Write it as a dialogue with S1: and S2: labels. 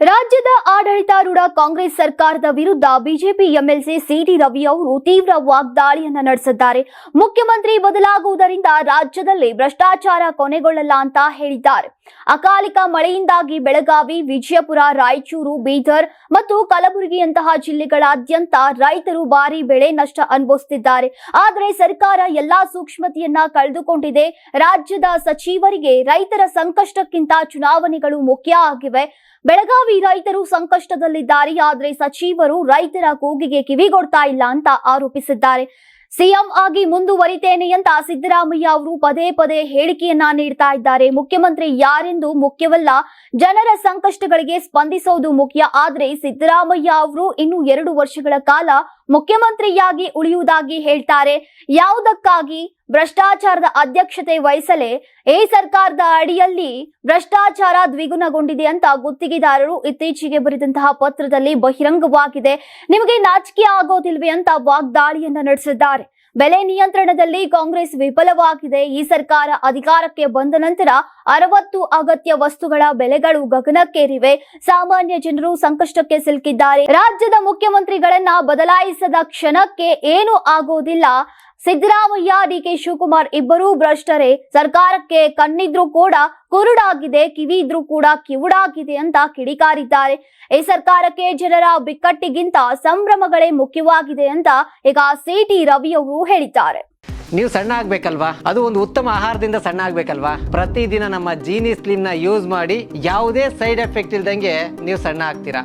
S1: ರಾಜ್ಯದ ಆಡಳಿತಾರೂಢ ಕಾಂಗ್ರೆಸ್ ಸರ್ಕಾರದ ವಿರುದ್ಧ ಬಿಜೆಪಿ ಎಂಎಲ್ಸಿ ಸಿಟಿ ರವಿ ಅವರು ತೀವ್ರ ವಾಗ್ದಾಳಿಯನ್ನ ನಡೆಸಿದ್ದಾರೆ. ಮುಖ್ಯಮಂತ್ರಿ ಬದಲಾಗುವುದರಿಂದ ರಾಜ್ಯದಲ್ಲಿ ಭ್ರಷ್ಟಾಚಾರ ಕೊನೆಗೊಳ್ಳಲ್ಲ ಅಂತ ಹೇಳಿದ್ದಾರೆ. ಅಕಾಲಿಕ ಮಳೆಯಿಂದಾಗಿ ಬೆಳಗಾವಿ, ವಿಜಯಪುರ, ರಾಯಚೂರು, ಬೀದರ್ ಮತ್ತು ಕಲಬುರಗಿಯಂತಹ ಜಿಲ್ಲೆಗಳಾದ್ಯಂತ ರೈತರು ಭಾರಿ ಬೆಳೆ ನಷ್ಟ ಅನುಭವಿಸುತ್ತಿದ್ದಾರೆ. ಆದರೆ ಸರ್ಕಾರ ಎಲ್ಲಾ ಸೂಕ್ಷ್ಮತೆಯನ್ನ ಕಳೆದುಕೊಂಡಿದೆ. ರಾಜ್ಯದ ಸಚಿವರಿಗೆ ರೈತರ ಸಂಕಷ್ಟಕ್ಕಿಂತ ಚುನಾವಣೆಗಳು ಮುಖ್ಯ ಆಗಿವೆ. ಬೆಳಗಾವಿ ರೈತರು ಸಂಕಷ್ಟದಲ್ಲಿದ್ದಾರೆ ಆದರೆ ಸಚಿವರು ರೈತರ ಕೂಗಿಗೆ ಕಿವಿಗೊಡ್ತಾ ಇಲ್ಲ ಅಂತ ಆರೋಪಿಸಿದ್ದಾರೆ. ಸಿಎಂ ಆಗಿ ಮುಂದುವರಿತೇನೆ ಅಂತ ಸಿದ್ದರಾಮಯ್ಯ ಅವರು ಪದೇ ಪದೇ ಹೇಳಿಕೆಯನ್ನ ನೀಡ್ತಾ ಇದ್ದಾರೆ. ಮುಖ್ಯಮಂತ್ರಿ ಯಾರೆಂದು ಮುಖ್ಯವಲ್ಲ, ಜನರ ಸಂಕಷ್ಟಗಳಿಗೆ ಸ್ಪಂದಿಸೋದು ಮುಖ್ಯ. ಆದ್ರೆ ಸಿದ್ದರಾಮಯ್ಯ ಅವರು ಇನ್ನು ಎರಡು ವರ್ಷಗಳ ಕಾಲ ಮುಖ್ಯಮಂತ್ರಿಯಾಗಿ ಉಳಿಯುವುದಾಗಿ ಹೇಳ್ತಾರೆ. ಯಾವುದಕ್ಕಾಗಿ ಭ್ರಷ್ಟಾಚಾರದ ಅಧ್ಯಕ್ಷತೆ ವಹಿಸಲೇ ಈ ಸರ್ಕಾರದ ಅಡಿಯಲ್ಲಿ ಭ್ರಷ್ಟಾಚಾರ ದ್ವಿಗುಣಗೊಂಡಿದೆ ಅಂತ ಗುತ್ತಿಗೆದಾರರು ಇತ್ತೀಚೆಗೆ ಬರೆದಂತಹ ಪತ್ರದಲ್ಲಿ ಬಹಿರಂಗವಾಗಿದೆ. ನಿಮಗೆ ನಾಚಿಕೆ ಆಗೋದಿಲ್ವೇ ಅಂತ ವಾಗ್ದಾಳಿಯನ್ನ ನಡೆಸಿದ್ದಾರೆ. ಬೆಲೆ ನಿಯಂತ್ರಣದಲ್ಲಿ ಕಾಂಗ್ರೆಸ್ ವಿಫಲವಾಗಿದೆ. ಈ ಸರ್ಕಾರ ಅಧಿಕಾರಕ್ಕೆ ಬಂದ ನಂತರ ಅರವತ್ತು ಅಗತ್ಯ ವಸ್ತುಗಳ ಬೆಲೆಗಳು ಗಗನಕ್ಕೇರಿವೆ. ಸಾಮಾನ್ಯ ಜನರು ಸಂಕಷ್ಟಕ್ಕೆ ಸಿಲುಕಿದ್ದಾರೆ. ರಾಜ್ಯದ ಮುಖ್ಯಮಂತ್ರಿಗಳನ್ನ ಬದಲಾಯಿಸದ ಕ್ಷಣಕ್ಕೆ ಏನು ಆಗೋದಿಲ್ಲ. ಸಿದ್ದರಾಮಯ್ಯ ಡಿಕೆ ಶಿವಕುಮಾರ್ ಇಬ್ಬರೂ ಭ್ರಷ್ಟರೇ. ಸರ್ಕಾರಕ್ಕೆ ಕಣ್ಣಿದ್ರೂ ಕೂಡ ಕುರುಡಾಗಿದೆ ಕಿವಿ ಇದ್ರೂ ಕೂಡ ಕಿವುಡಾಗಿದೆ ಅಂತ ಕಿಡಿಕಾರಿದ್ದಾರೆ. ಈ ಸರ್ಕಾರಕ್ಕೆ ಜನರ ಬಿಕ್ಕಟ್ಟಿಗಿಂತ ಸಂಭ್ರಮಗಳೇ ಮುಖ್ಯವಾಗಿದೆ ಅಂತ ಈಗ ಸಿಟಿ ರವಿ ಅವರು ಹೇಳಿದ್ದಾರೆ.
S2: ನೀವು ಸಣ್ಣ ಆಗ್ಬೇಕಲ್ವಾ? ಅದು ಒಂದು ಉತ್ತಮ ಆಹಾರದಿಂದ ಸಣ್ಣ ಆಗ್ಬೇಕಲ್ವಾ? ಪ್ರತಿದಿನ ನಮ್ಮ ಜೀನಿ ಸ್ಲಿಮ್ನ ಯೂಸ್ ಮಾಡಿ ಯಾವುದೇ ಸೈಡ್ ಎಫೆಕ್ಟ್ ಇಲ್ದಂಗೆ ನೀವು ಸಣ್ಣ ಆಗ್ತೀರಾ?